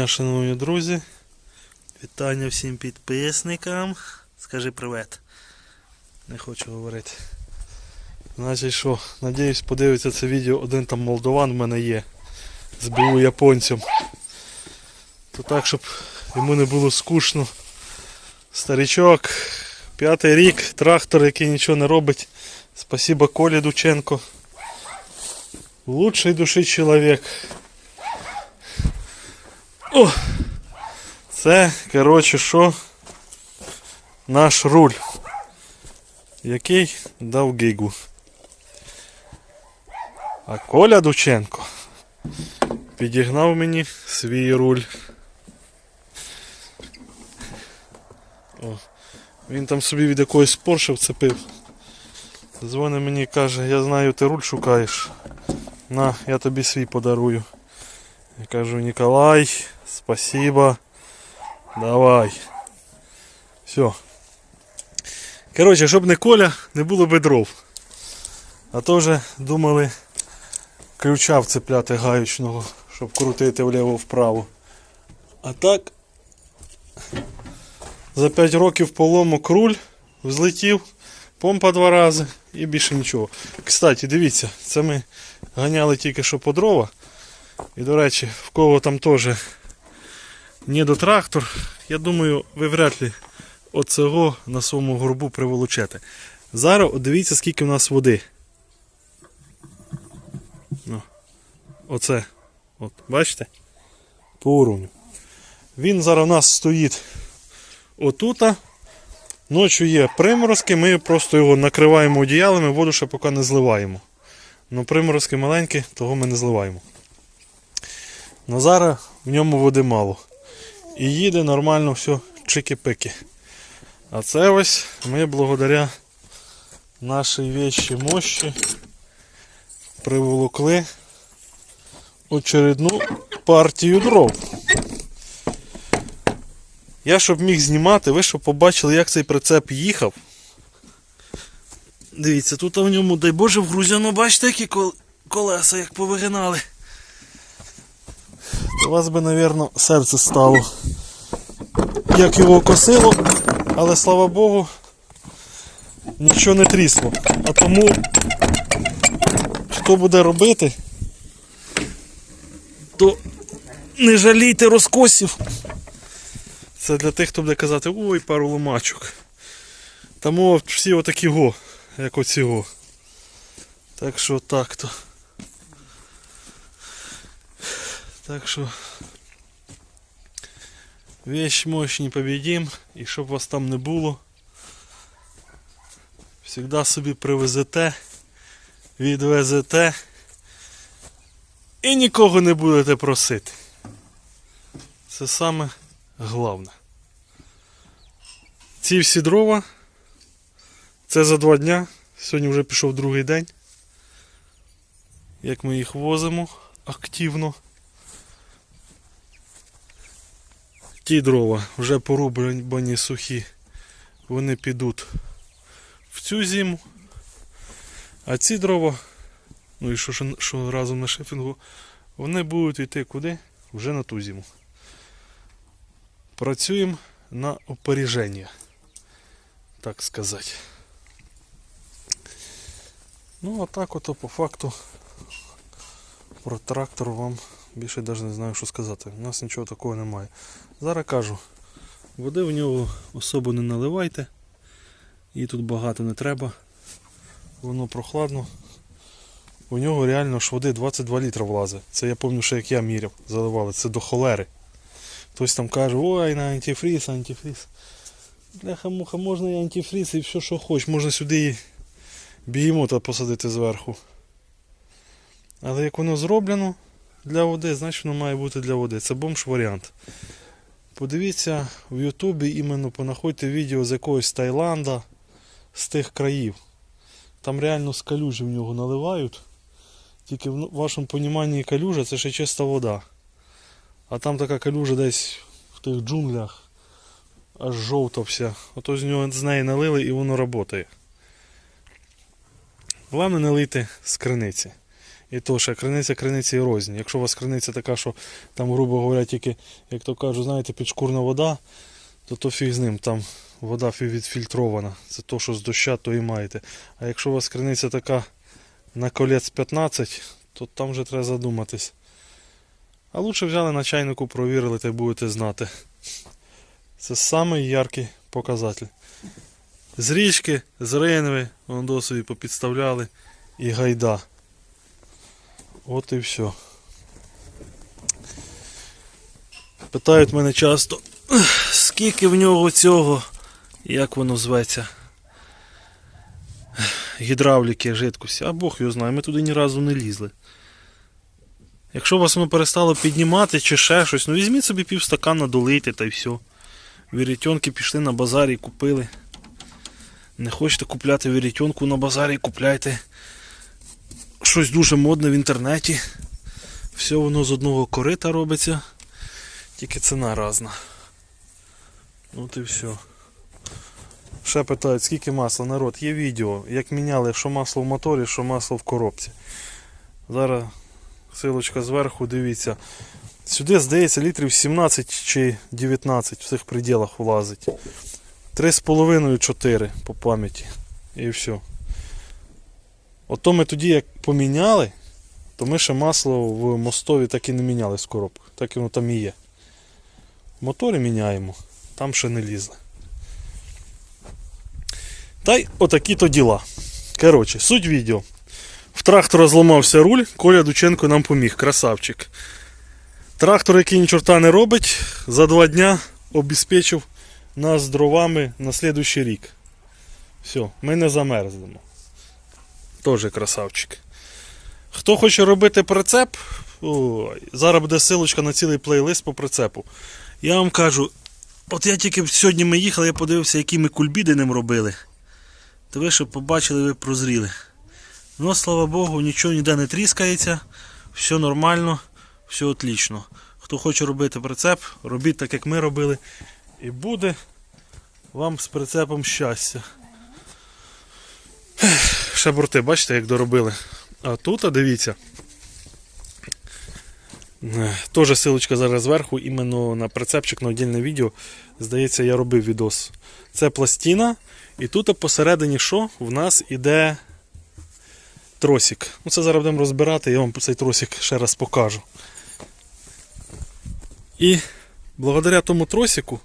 Дня, шановні друзі. Вітання всім підписникам. Скажи привет. Не хочу говорити. Значить що, надіюсь, подивиться це відео один там молдован в мене є. З БУ японцем. То так, щоб йому не було скучно. Старичок, п'ятий рік, трактор, який нічого не робить. Спасибо Колі Дученко. Лучший душі чоловік. О! Це, коротше, що? Наш руль. Який дав гігу. А Коля Дученко підігнав мені свій руль. О, він там собі від якоїсь Порше вцепив. Дзвонить мені і каже, я знаю, ти руль шукаєш. На, я тобі свій подарую. Я кажу, Николай, спасибо. Давай. Все. Коротше, щоб не Коля, не було би дров. А то вже думали ключа вцепляти гаючного, щоб крутити вліво-вправо. А так за 5 років поломок руль взлетів, помпа два рази і більше нічого. Кстати, дивіться, це ми ганяли тільки що по дрова. І до речі, в кого там теж недотрактор, я думаю, ви вряд ли оцього на своєму горбу приволочете. Зараз дивіться, скільки в нас води. Ну, оце. От, бачите? По уровню. Він зараз у нас стоїть отута. Ночі є приморозки, ми просто його накриваємо одіялами, воду ще поки не зливаємо. Ну приморозки маленькі, того ми не зливаємо. Но зараз в ньому води мало. І їде нормально все чики-пики. А це ось ми благодаря нашій вещій мощі приволокли очередну партію дров. Я щоб міг знімати, ви щоб побачили, як цей прицеп їхав. Дивіться, тут в ньому, дай Боже, в грузяну, бачите, які кол- колеса як повигинали. У вас би, напевно, серце стало. Як його косило, але слава Богу, нічого не трісло. А тому, хто буде робити, то не жалійте розкосів. Це для тих, хто буде казати, ой, пару ломачок. Тому всі отакі го, як оці го. Так що так то. Так що вещь мощь непобедим. І щоб вас там не було. Всегда собі привезете, відвезете і нікого не будете просити. Це саме головне. Ці всі дрова. Це за два дня. Сьогодні вже пішов другий день. Як ми їх возимо активно. Ті дрова вже порублені сухі, вони підуть в цю зиму. А ці дрова, ну і що, що, разом на шифінгу, вони будуть йти куди? Вже на ту зиму. Працюємо на опереження, так сказати. Ну, а так ото по факту про трактор вам більше навіть не знаю, що сказати. У нас нічого такого немає. Зараз кажу, води в нього особо не наливайте. Її тут багато не треба. Воно прохладно. У нього реально ж води 22 літра влазить. Це я пам'ятаю, що як я міряв, заливали. Це до холери. Хтось там каже, ой, на антифріз, антифріз. Бляха муха, можна і антифріз, і все, що хочеш. Можна сюди і бігемота посадити зверху. Але як воно зроблено для води, значить воно має бути для води. Це бомж варіант. Подивіться в Ютубі іменно понаходьте відео з якогось Таїланда, з тих країв. Там реально з калюжі в нього наливають. Тільки в вашому поніманні калюжа це ще чиста вода. А там така калюжа десь в тих джунглях аж жовта вся. Ото з нього з неї налили і воно працює. Головне налити з криниці. І то ще криниця криниці і рознь. Якщо у вас криниця така, що там, грубо говоря, тільки, як то кажуть, знаєте, підшкурна вода, то то фіг з ним, там вода відфільтрована. Це то, що з доща, то і маєте. А якщо у вас криниця така на колець 15, то там вже треба задуматись. А лучше взяли на чайнику, провірили та й будете знати. Це самий яркий показатель. З річки, з ринви, вон до собі попідставляли і гайда. От і все. Питають мене часто, скільки в нього цього, як воно зветься. Гідравліки, жидкості. А Бог його знає, ми туди ні разу не лізли. Якщо вас воно перестало піднімати чи ще щось, ну візьміть собі півстакана долийте та й все. Вірітьонки пішли на базарі і купили. Не хочете купляти вірітьонку на базарі, купляйте щось дуже модне в інтернеті. Все воно з одного корита робиться, тільки ціна різна. От і все. Ще питають, скільки масла, народ, є відео, як міняли, що масло в моторі, що масло в коробці. Зараз силочка зверху, дивіться. Сюди, здається, літрів 17 чи 19 в цих пределах влазить. 3,5-4 по пам'яті. І все. Ото ми тоді як поміняли, то ми ще масло в мостові так і не міняли з коробки. Так і воно там і є. В моторі міняємо, там ще не лізли. Та й отакі то діла. Коротше, суть відео. В трактора зламався руль, Коля Дученко нам поміг, красавчик. Трактор, який ні чорта не робить, за два дня обезпечив нас дровами на слідуючий рік. Все, ми не замерзнемо. Тоже красавчик. Хто хоче робити прицеп, ой, зараз буде силочка на цілий плейлист по прицепу. Я вам кажу, от я тільки сьогодні ми їхали, я подивився, які ми кульбіди ним робили. То ви щоб побачили, ви прозріли. Ну, слава Богу, нічого ніде не тріскається, все нормально, все отлично. Хто хоче робити прицеп, робіть так, як ми робили. І буде вам з прицепом щастя. Ще борти, бачите, як доробили. А тут, а дивіться. Е, Теж силочка зараз зверху, іменно на прицепчик на отдільне відео. Здається, я робив відос. Це пластина, і тут посередині що? В нас іде тросик. Ну це зараз будемо розбирати, я вам цей тросик ще раз покажу. І благодаря тому тросику,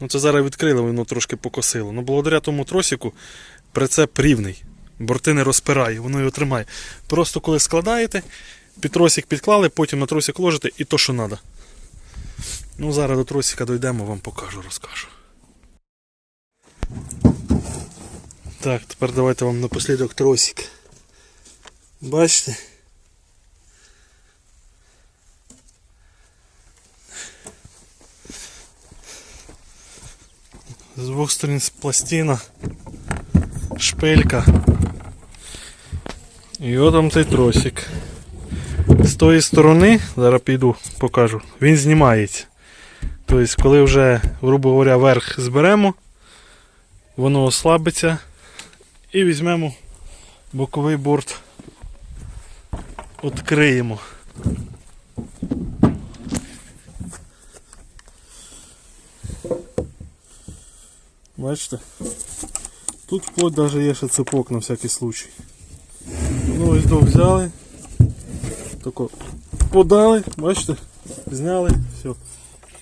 ну це зараз відкрили, воно трошки покосило. Ну благодаря тому тросику прицеп рівний. Борти не розпирає, воно його тримає. Просто коли складаєте, під тросик підклали, потім на тросик ложите і то, що треба. Ну, зараз до тросика дійдемо, вам покажу, розкажу. Так, тепер давайте вам напослідок тросик. Бачите? З двох сторін пластина, шпилька. І от там цей тросик. З тої сторони, зараз піду покажу, він знімається. Тобто, коли вже, грубо говоря, верх зберемо, воно ослабиться і візьмемо боковий борт, відкриємо. Бачите? Тут вплоть даже є ще цепок на всякий случай. Ну ось до взяли. Тако подали, бачите, зняли, все.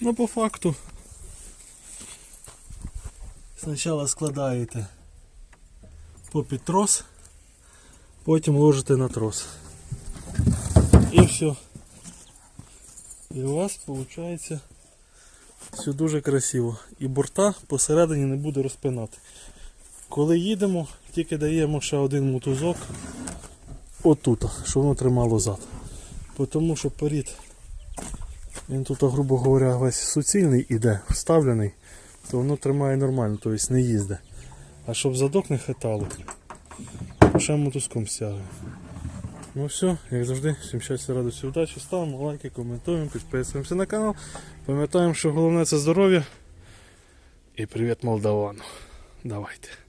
Ну по факту. Спочатку складаєте попід трос, потім ложите на трос. І все. І у вас виходить все дуже красиво. І борта посередині не буде розпинати. Коли їдемо, тільки даємо ще один мотузок отут, щоб воно тримало зад. Тому що перед він тут, грубо говоря, весь суцільний іде, вставлений, то воно тримає нормально, тобто не їздить. А щоб задок не хитало, ще мотузком стягує. Ну все, як завжди, всім щастя, радості, удачі, ставимо лайки, коментуємо, підписуємося на канал. Пам'ятаємо, що головне це здоров'я. І привіт Молдавану. Давайте.